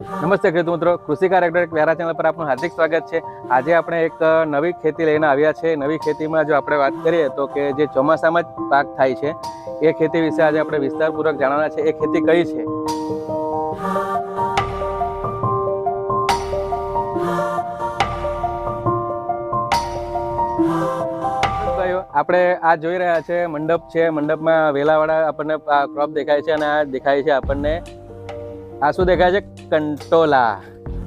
નમસ્તે ખેડૂત મિત્રો. કૃષિ કાર્યક્રમ વ્યારા ચેનલ પર આપનું હાર્દિક સ્વાગત છે. આજે આપણે એક નવી ખેતી લઈને આવ્યા છે. નવી ખેતીમાં જો આપણે વાત કરીએ તો કે જે ચોમાસામાં જ પાક થાય છે, એ ખેતી વિશે આજે આપણે વિસ્તારપૂર્વક જાણવાના છે. એ ખેતી કઈ છે? આપણે આ જોઈ રહ્યા છે. મંડપ છે. મંડપમાં વેલાવાળા આપણને ક્રોપ દેખાય છે અને આ દેખાય છે આપણને. આ શું દેખાય છે? કંટોલા.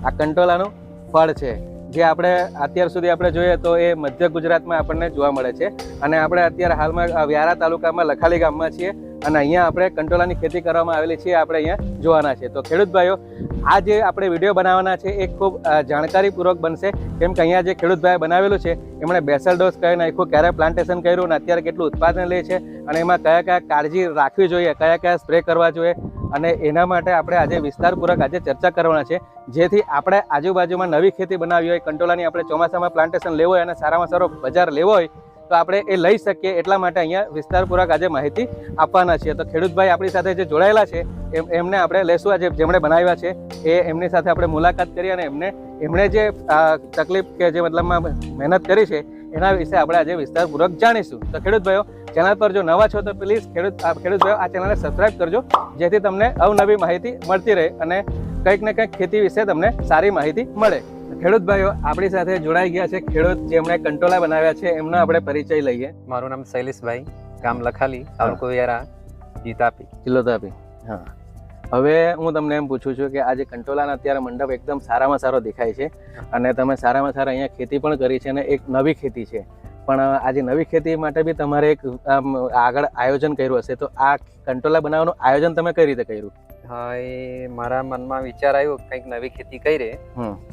આ કંટોલાનું ફળ છે. જે આપણે અત્યાર સુધી આપણે જોઈએ તો એ મધ્ય ગુજરાતમાં આપણને જોવા મળે છે. અને આપણે અત્યારે હાલમાં વ્યારા તાલુકામાં લખાલી ગામમાં છીએ અને અહીંયા આપણે કંટોલાની ખેતી કરવામાં આવેલી છે આપણે અહીંયા જોવાના છે. તો ખેડૂત ભાઈઓ, આ જે આપણે વીડિયો બનાવવાના છે એ ખૂબ જાણકારીપૂર્વક બનશે. કેમ કે અહીંયા જે ખેડૂત ભાઈ બનાવેલું છે, એમણે બેસલ ડોઝ કઈ નાખ્યું, ક્યારે પ્લાન્ટેશન કર્યું અને અત્યારે કેટલું ઉત્પાદન લે છે અને એમાં કયા કયા કાળજી રાખવી જોઈએ, કયા કયા સ્પ્રે કરવા જોઈએ અને એના માટે આપણે આજે વિસ્તારપૂર્વક આજે ચર્ચા કરવાના છે. જેથી આપણે આજુબાજુમાં નવી ખેતી બનાવી હોય, કંટોલાની આપણે ચોમાસામાં પ્લાન્ટેશન લેવું હોય અને સારામાં સારો બજાર લેવો હોય, તો આપણે એ લઈ શકીએ એટલા માટે અહીંયા વિસ્તારપૂર્વક આજે માહિતી આપવાના છીએ. તો ખેડૂતભાઈ આપણી સાથે જે જોડાયેલા છે, એમ, એમને આપણે લેશું આજે જેમણે બનાવ્યા છે. એ એમની સાથે આપણે મુલાકાત કરી અને એમને, એમણે જે તકલીફ કે જે મતલબમાં મહેનત કરી છે એના વિશે આપણે આજે વિસ્તારપૂર્વક જાણીશું. તો ખેડૂત ભાઈઓ ચેનલ પર જો નવા છો તો પ્લીઝ ખેડૂત આ ખેડૂત ભાઈઓ આ ચેનલને સબસ્ક્રાઈબ કરજો જેથી તમને અવનવી માહિતી મળતી રહે અને કંઈક ને કંઈક ખેતી વિશે તમને સારી માહિતી મળે. ખેડૂત ભાઈઓ આપણી સાથે જોડાઈ ગયા છે ખેડૂત જેમણે કંટોલા બનાવ્યા છે એમનો આપણે પરિચય લઈએ. મારું નામ શૈલેષભાઈ ગામ લખાલી તાલુકો જીતાપી. જિલ્લો તાપી. હા. હવે હું તમને એમ પૂછું છું કે આજે કંટોલાના અત્યારે મંડપ એકદમ સારામાં સારો દેખાય છે અને તમે સારામાં સારા અહીંયા ખેતી પણ કરી છે અને એક નવી ખેતી છે. પણ આજે નવી ખેતી માટે બી તમારે એક આગળ આયોજન કર્યું હશે તો આ કંટોલા બનાવવાનું આયોજન તમે કઈ રીતે કર્યું? હા એ મારા મનમાં વિચાર આવ્યો કંઈક નવી ખેતી કરી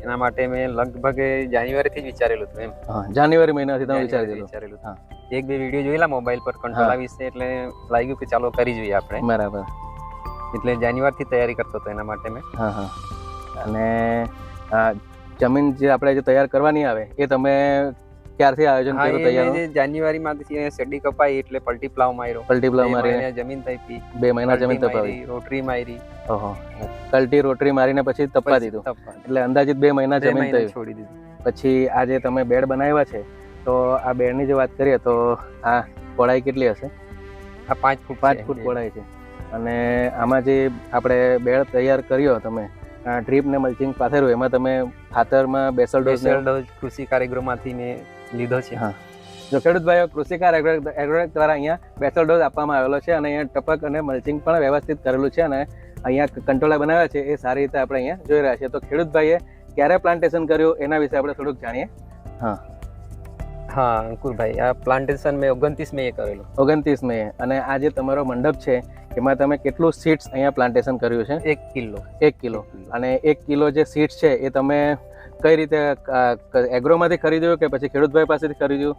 એના માટે મેં લગભગ જાન્યુઆરી થી જ વિચારેલું હતું એમ. જાન્યુઆરી મહિનાથી તમે વિચારી વિચારેલું એક બે વીડિયો જોયેલા મોબાઈલ પર કંટ્રોલા વિશે એટલે લાગ્યું કે ચાલો કરી જોઈએ આપણે. બરાબર. એટલે જાન્યુઆરી તૈયારી કરતો હતો એના માટે મેં. હા હા. અને જમીન જે આપણે જે તૈયાર કરવાની આવે એ તમે ક્યારથી આયોજન કર્યું તૈયાર? જાન્યુઆરી માંથી શેરડી કપાઈ એટલે પલટી પ્લાવ માર્યો. પલટી પ્લાવ મારી. જમીન તપી. બે મહિના જમીન તપાવી. રોટરી મારી. ઓહો. કલ્ટી રોટરી મારીને પછી તપવા દીધું. એટલે અંદાજિત બે મહિના જમીન તપી છોડી દીધું. પછી આ જે તમે બેડ બનાવ્યા છે તો આ બેડની જે વાત કરીએ તો આ પહોળાઈ કેટલી હશે? આ પાંચ ફૂટ પાંચ ફૂટ પહોળાઈ છે. અને આમાં જે આપણે બેડ તૈયાર કર્યો તમે ડ્રીપ ને મલ્ચિંગ પાથર્યું એમાં તમે ખાતરમાં બેસલ ડોઝ ડોઝ કૃષિ કાર્યક્રમમાંથી મેં લીધો છે. હા. જો ખેડૂત ભાઈઓ કૃષિકાર એગ્રો એગ્રોટેક દ્વારા અહીંયા બેસલ ડોઝ આપવામાં આવેલો છે અને અહીંયા ટપક અને મલ્ચિંગ પણ વ્યવસ્થિત કરેલું છે અને અહીંયા કંટ્રોલા બનાવ્યા છે એ સારી રીતે આપણે અહીંયા જોઈ રહ્યા છીએ. તો ખેડૂત ભાઈએ ક્યારે પ્લાન્ટેશન કર્યું એના વિશે આપણે થોડુંક જાણીએ. હા. અંકુરભાઈ આ પ્લાન્ટેશન મેં ઓગણત્રીસ મે કરેલું. ઓગણત્રીસ મે. અને આ જે તમારો મંડપ છે એમાં તમે કેટલું સીડ્સ અહીંયા પ્લાન્ટેશન કર્યું છે? એક કિલો. એક કિલો. અને એક કિલો જે સીડ્સ છે એ તમે કઈ રીતે એગ્રોમાંથી ખરીદ્યું કે પછી ખેડૂતભાઈ પાસેથી ખરીદ્યું?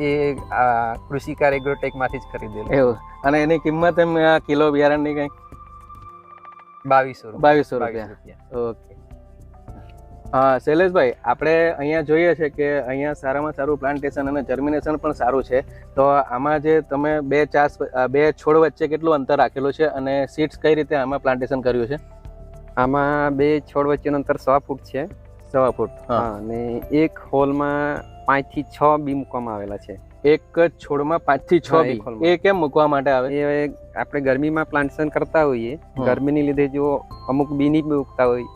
એ આ કૃષિ કાર્યગ્રોટેકમાંથી જ ખરીદેલું. એવું. અને એની કિંમત એમ આ કિલો બિયારણની કંઈ? બાવીસો બાવીસો રૂપિયા. ઓકે. હા શૈલેષભાઈ આપણે અહીંયા જોઈએ છે કે અહીંયા સારામાં સારું પ્લાન્ટેશન અને જર્મિનેશન પણ સારું છે. તો આમાં જે તમે બે ચાસ બે છોડ વચ્ચે કેટલું અંતર રાખેલું છે અને સીડ્સ કઈ રીતે આમાં પ્લાન્ટેશન કર્યું છે? આમાં બે છોડ વચ્ચેનું અંતર સો ફૂટ છે. સવા ફૂટ હા. અને એક હોલમાં પાંચથી છ બી મૂકવામાં આવેલા છે. એક જ છોડમાં પાંચથી છ બી? એ કેમ મૂકવા માટે આવે? એ આપણે ગરમીમાં પ્લાન્ટેશન કરતા હોઈએ. ગરમીની લીધે જો અમુક બી નહીં ઉગતા હોય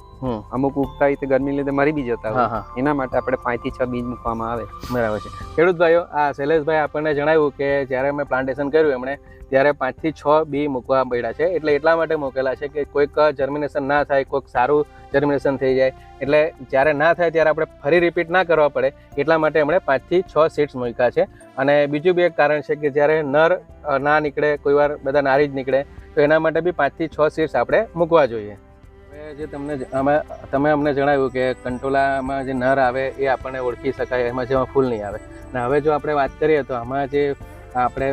અમુક ઉગતા હોય તો ગરમીની લીધે મરી બી જતા હોય. એના માટે આપણે પાંચથી છ બીજ મૂકવામાં આવે. બરાબર છે. ખેડૂત ભાઈઓ આ શૈલેષભાઈ આપણને જણાવ્યું કે જ્યારે મેં પ્લાન્ટેશન કર્યું એમણે ત્યારે પાંચથી છ બી મૂકવા પડ્યા છે. એટલે એટલા માટે મૂકેલા છે કે કોઈક જર્મિનેશન ના થાય કોઈક સારું જર્મિનેશન થઈ જાય. એટલે જ્યારે ના થાય ત્યારે આપણે ફરી રિપીટ ના કરવા પડે. એટલા માટે એમણે પાંચથી છ સીટ્સ મૂક્યા છે. અને બીજું બી એક કારણ છે કે જ્યારે નર ના નીકળે કોઈ વાર બધા નારી જ નીકળે તો એના માટે બી પાંચથી છ સીટ્સ આપણે મૂકવા જોઈએ. જે તમને અમે તમે અમને જણાવ્યું કે કંટોલામાં જે નર આવે એ આપણને ઓળખી શકાય એમાં જેમાં ફૂલ નહીં આવે. અને હવે જો આપણે વાત કરીએ તો આમાં જે આપણે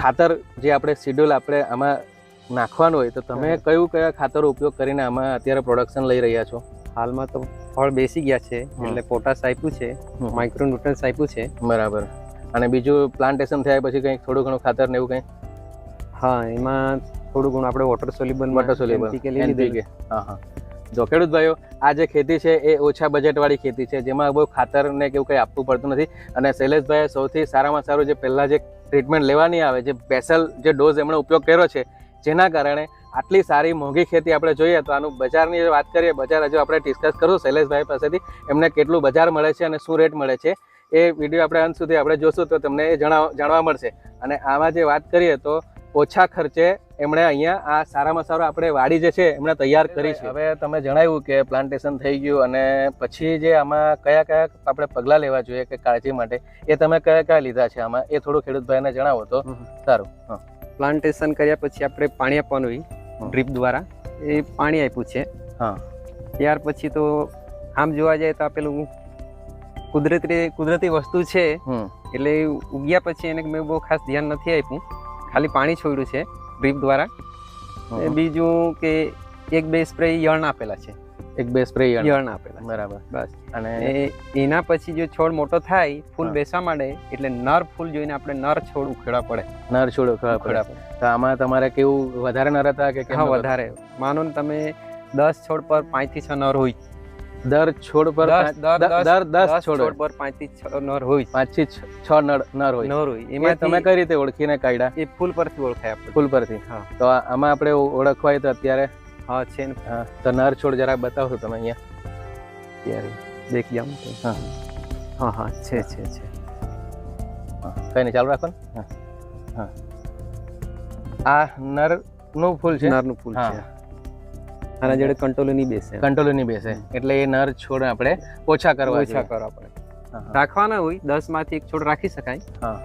ખાતર જે આપણે શિડ્યુલ આપણે આમાં નાખવાનું હોય તો તમે કયું કયા ખાતર ઉપયોગ કરીને આમાં અત્યારે પ્રોડક્શન લઈ રહ્યા છો? હાલમાં તો ફળ બેસી ગયા છે એટલે પોટાશ આપ્યું છે. માઇક્રો ન્યુટ્રન્સ આપ્યું છે. બરાબર. અને બીજું પ્લાન્ટેશન થયા પછી કંઈક થોડું ઘણું ખાતર ને એવું કંઈ? હા એમાં થોડું ઘણું આપણે water soluble water soluble NPK. હા હા. જો ખેડૂત ભાઈઓ આ જે ખેતી છે એ ઓછા બજેટવાળી ખેતી છે જેમાં બહુ ખાતર ને કેવું કંઈ આપવું પડતું નથી. અને શૈલેષભાઈએ સૌથી સારામાં સારું જે પહેલાં જે ટ્રીટમેન્ટ લેવાની આવે જે સ્પેશિયલ જે ડોઝ એમણે ઉપયોગ કર્યો છે જેના કારણે આટલી સારી મોંઘી ખેતી આપણે જોઈએ તો આનું બજારની વાત કરીએ બજાર હજુ આપણે ડિસ્કસ કરશું. શૈલેષભાઈ પાસેથી એમને કેટલું બજાર મળે છે અને શું રેટ મળે છે એ વીડિયો આપણે અંત સુધી આપણે જોશું તો તમને એ જણાવ જાણવા મળશે. અને આમાં જે વાત કરીએ તો ઓછા ખર્ચે એમણે અહીંયા આ સારામાં સારું આપણે વાડી જે છે એમણે તૈયાર કરી છે. હવે તમે જણાવ્યું કે પ્લાન્ટેશન થઈ ગયું અને પછી જે આમાં કયા કયા આપણે પગલાં લેવા જોઈએ કે કાળજી માટે એ તમે કયા કયા લીધા છે આમાં એ થોડું ખેડૂતભાઈને જણાવો તો. સારું પ્લાન્ટેશન કર્યા પછી આપણે પાણી આપવાનું હોય ડ્રીપ દ્વારા. એ પાણી આપ્યું છે. હા. ત્યાર પછી તો આમ જોવા જાય તો આપેલું પેલું કુદરતી કુદરતી વસ્તુ છે. એટલે ઉગ્યા પછી એને મેં બહુ ખાસ ધ્યાન નથી આપ્યું. ખાલી પાણી છોડ્યું છે. ડ્રીપ દ્વારા. બીજું કે એક બે સ્પ્રે યર્ન આપેલા છે. એક બે સ્પ્રે યણ. આપેલા બરાબર. બસ. અને એના પછી જો છોડ મોટો થાય ફૂલ બેસવા માંડે એટલે નર ફૂલ જોઈને આપણે નર છોડ ઉખેડવા પડે. નર છોડ ઉખેડા પડે. પડે. તો આમાં તમારે કેવું વધારે નર હતા કે હા વધારે. માનો ને તમે દસ છોડ પર પાંચથી છ નર હોય. દર છોડ પર દર દસ છોડ પર પાંચથી છ નર હોય. પાંચથી છ નર નર હોય. નર હોય. એમાં તમે કઈ રીતે ઓળખીને કાઢ્યા? એ ફૂલ પરથી ઓળખાય આપણે ફૂલ પરથી. હા. તો આમાં આપણે ઓળખવાય તો અત્યારે? હા છે ને. હા, તો નર છોડ જરા બતાવશો તમે અહીંયા. ત્યારે દેખી જામ હા. હા હા છે છે છે. કઈ નહીં ચાલુ રાખો ને. હા. હા. આ નરનું ફૂલ છે? નરનું ફૂલ. છે. આના જોડે કંટ્રોલ નહીં બેસે. કંટ્રોલ નહીં બેસે. એટલે એ નર છોડ આપણે ઓછા કરવા ઓછા કરવા પડે. રાખવાના હોય દસમાંથી એક છોડ રાખી શકાય. હા.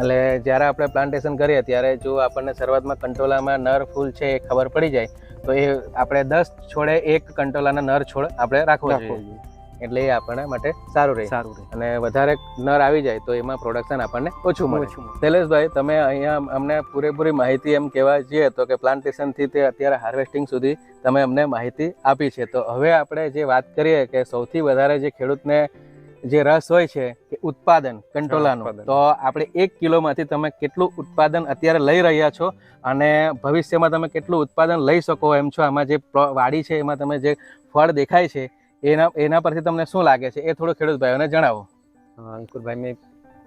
એટલે જ્યારે આપણે પ્લાન્ટેશન કરીએ ત્યારે જો આપણને શરૂઆતમાં કંટોલામાં નર ફૂલ છે એ ખબર પડી જાય તો એ આપણે દસ છોડે એક કંટોલાના નર છોડ આપણે રાખવો જોઈએ. એટલે એ આપણા માટે સારું રહે. સારું રહે. અને વધારે નર આવી જાય તો એમાં પ્રોડક્શન આપણને ઓછું મળે. શૈલેષભાઈ તમે અહીંયા અમને પૂરેપૂરી માહિતી એમ કહેવા જઈએ તો કે પ્લાન્ટેશનથી તે અત્યારે હાર્વેસ્ટિંગ સુધી તમે અમને માહિતી આપી છે. તો હવે આપણે જે વાત કરીએ કે સૌથી વધારે જે ખેડૂતને જે રસ હોય છે કે ઉત્પાદન કંટોલાનું. તો આપણે એક કિલોમાંથી તમે કેટલું ઉત્પાદન અત્યારે લઈ રહ્યા છો અને ભવિષ્યમાં તમે કેટલું ઉત્પાદન લઈ શકો એમ છો? આમાં જે વાડી છે એમાં તમે જે ફળ દેખાય છે એના એના પરથી તમને શું લાગે છે એ થોડો ખેડૂત ભાઈઓને જણાવો અંકુરભાઈ મેં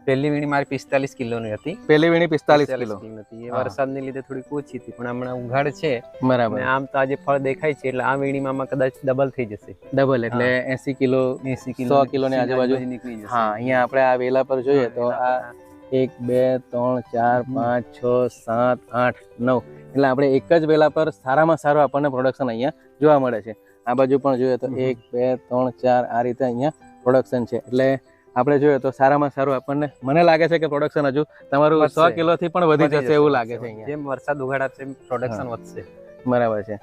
પહેલી વીણી મારી પિસ્તાલીસ કિલોની હતી. પહેલી વીણી પિસ્તાલીસ કિલો. હતી. એ. વરસાદને લીધે થોડીક ઓછી હતી પણ હમણાં ઉઘાડ છે. બરાબર. આમ તો આજે ફળ દેખાય છે એટલે આ વીણીમાં કદાચ ડબલ થઈ જશે. ડબલ એટલે એસી કિલો એસી કિલો સો કિલોની આજુબાજુ. નીકળી જશે. હા અહીંયા આપણે આ વેલા પર જોઈએ તો આ એક બે ત્રણ ચાર પાંચ છ સાત આઠ નવ. એટલે આપણે એક જ વેલા પર સારામાં સારું આપણને પ્રોડક્શન અહીંયા જોવા મળે છે. આ બાજુ પણ જોઈએ તો એક બે ત્રણ ચાર આ રીતે અહીંયા પ્રોડક્શન છે. એટલે આપણે જોઈએ તો સારામાં સારું આપણને મને લાગે છે કે પ્રોડક્શન હજુ તમારું સો કિલો કિલોથી પણ વધી જશે એવું લાગે છે. જેમ વરસાદ ઉઘાડા છે પ્રોડક્શન વધશે. બરાબર છે.